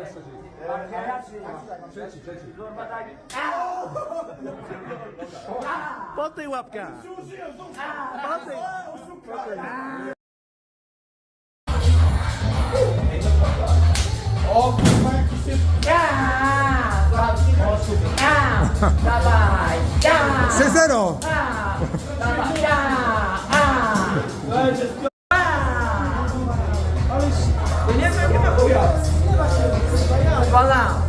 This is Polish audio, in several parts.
dessa o apcar. Bota aí. Ah, ah, ah, Ah, ah, ah. Wola!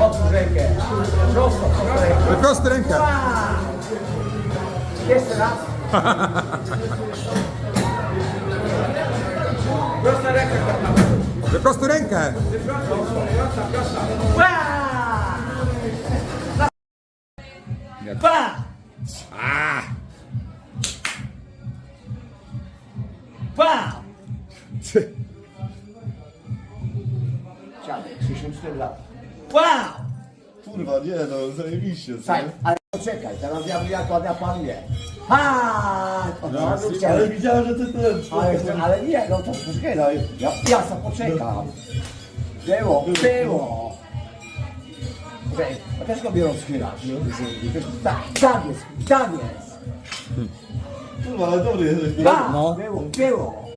Otwórz rękę. Prosto, prosto rękę. Wyprostuj rękę! Jeszcze raz. Prosto rękę. Wyprostuj rękę! Ła! Pa! Pa! Dziadek, 64 lata. Wow! Kurwa, nie no, zajebiście. co? Słuchaj, ale poczekaj, teraz ja jak ładnie panuję. Ha! Ale Ale, widziałem, że ty ten... ale, ale nie, no to poczekaj, no, ja, sobie poczekam. Było, było. Okej, a też go biorą schylać. Tak, tak jest, tak jest. Kurwa, ale dobry jesteś. Tak, No. było, było.